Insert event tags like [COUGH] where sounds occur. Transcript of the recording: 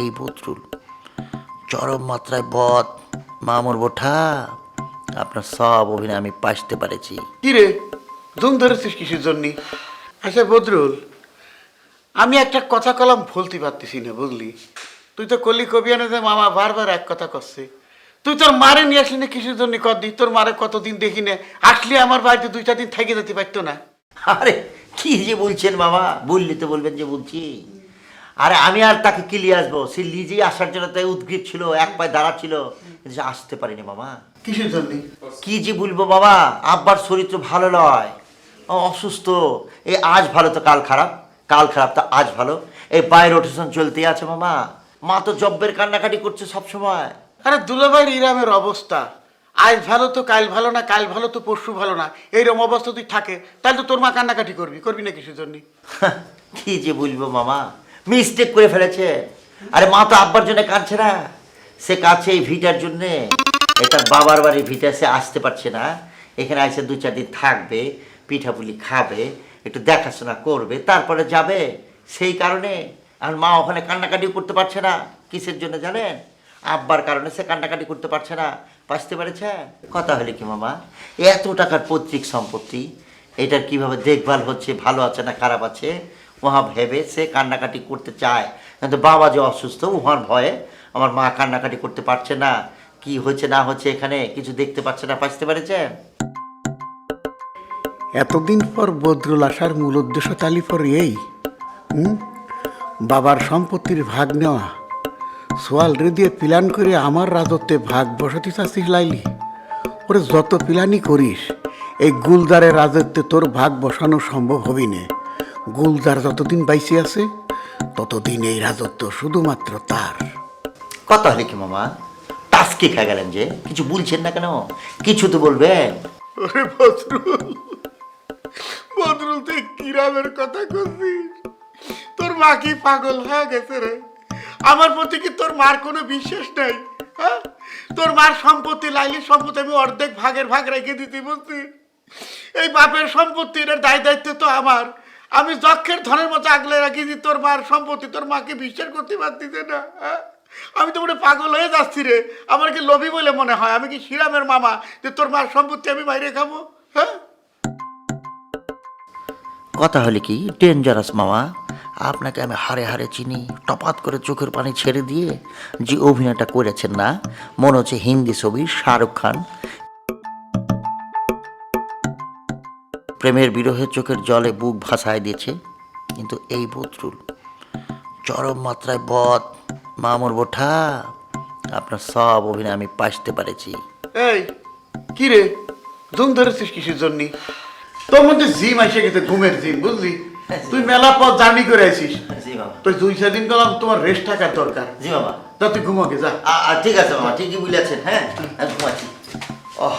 এই বদরুল চরম মাত্রায় বদ মামুর বোঠা আপনার সব অভিনয় আমি পাসতে পারেছি। কি রে? ধুম ধরেছিস কিসের জন্য? আচ্ছা বদরুল আমি একটা কথা কলাম বলতে পারতেছি না বুঝলি? তুই তো কলি কবি আনে যে মামা বারবার এক কথা করছে তুই তোর মারে নিয়ে আসলি না কিসের জন্য কদি? তোর মারে কতদিন দেখি না? আসলি আমার বাড়িতে দুই চার দিন থেকে যেতে পারতো না। আরে কি যে বলছেন মামা? বললে তো বলবেন যে বলছি। আরে আমি আর তাকে কি নিয়ে আসব? সে নিজেই আসার জন্য তাই উদ্গ্রীব ছিল এক পায়ে দাঁড়া ছিল। কিন্তু আসতে পারিনি মামা। কিসের জন্য? কি যে বলব বাবা আব্বার শরীর তো ভালো নয়। ও অসুস্থ। এই আজ ভালো তো কাল খারাপ। কাল খারাপ তো আজ ভালো। এই বাই রোটেশন চলতেই আছে মামা। মা তো জব্বের কান্নাকাটি করছে সব সময় আরে দুলাভাইয়ের ইরামের অবস্থা। আজ ভালো তো কাল ভালো না কাল ভালো তো পরশু ভালো না। এইরকম অবস্থা তুই থাকে তাহলে তো তোর মা কান্নাকাটি করবি। করবি না কিসের জন্য? [LAUGHS] কি যে বলব মামা। মিস্টেক করে ফেলেছে। আরে মা তো আব্বার জন্য কাঁদছে না। সে কাছে এই ভিটার জন্যে। এটা বাবার বাড়ির ভিটা, সে আসতে পারছে না। এখানে এসে দু চার দিন থাকবে, পিঠাপুলি খাবে, একটু দেখাশোনা করবে, তারপরে যাবে। সেই কারণে আর মা ওখানে কান্নাকাটিও করতে পারছে না। কিসের জন্য জানেন? আব্বার কারণে সে কান্নাকাটি করতে পারছে না। বাঁচতে পেরেছে? কথা হলে কি মামা? এত টাকার পৈতৃক সম্পত্তি, এটার কীভাবে দেখভাল হচ্ছে, ভালো আছে না খারাপ আছে? উহা ভেবে সে কান্নাকাটি করতে চায়। কিন্তু বাবা যে অসুস্থ উহার ভয়ে, আমার মা কান্নাকাটি করতে পারছে না। কি হচ্ছে না হচ্ছে এখানে? কিছু দেখতে পাচ্ছে না? বাঁচতে পেরেছেন এতদিন পর বদরুল আসার মূল উদ্দেশ্য তালি পর এই, হুম? বাবার সম্পত্তির ভাগ নেওয়া। সোয়াল রে দিয়ে প্ল্যান করে আমার রাজত্বে ভাগ বসতি চাচ্ছিস লাইলি? ওরে যত প্ল্যানই করিস, এই গুলদারের রাজত্বে তোর ভাগ বসানো সম্ভব হবি না। গুলদার যতদিন বাইসে আছে ততদিন এই রাজত্ব শুধুমাত্র তার। কথা হলে কি মামা? টাস্কি খা গেলেন যে? কিছু বলছেন না কেন? কিছু তো বলবেন। ওরে বদরুল বদরুল তুই কিরামের কথা করছিস তোর মা কি পাগল হয়ে গেছে রে? আমার প্রতি কি তোর মার কোনো বিশ্বাস নাই? হ্যাঁ? তোর মার সম্পত্তি লাইলি সম্পত্তি আমি অর্ধেক ভাগের ভাগ রেখে দিতে বলছি এই বাপের সম্পত্তির দায় দায়িত্ব তো আমার। আমি যক্ষের ধনের মতো আগলে রাখি যে তোর মার সম্পত্তি, তোর মাকে বিশ্বাস করতে পারতিছে না হ্যাঁ? আমি তো মনে পাগল হয়ে যাচ্ছি রে। আমার কি লোভী বলে মনে হয়? আমি কি শ্রীরামের মামা যে তোর মার সম্পত্তি আমি বাইরে খাব হ্যাঁ? কথা হলে কি? ডেঞ্জারাস মামা। আপনাকে আমি হারে হারে চিনি, টপাত করে চোখের পানি ছেড়ে দিয়ে যে অভিনয়টা করেছেন না, মনে হচ্ছে হিন্দি ছবি শাহরুখ খান প্রেমের বিরহে চোখের জলে বুক ভাসায় দিয়েছে কিন্তু এই বদরুল চরম মাত্রায় বদ মামুর বোঠা আপনার সব অভিনয় আমি পাসতে পারেছি। এই কি রে? ধুম ধরেছিস কিসের জন্য? তোর মধ্যে জিম এসে গেছে ঘুমের জিম বুঝলি? তুই মেলা পথ জার্নি করে আছিস জি তুই দুই চার দিন গেলাম তোমার রেস্ট থাকার দরকার। জি বাবা। তা তুই ঘুমাকে যা। ঠিক আছে মামা ঠিকই বলেছেন হ্যাঁ? ঘুমাচ্ছি। ওহ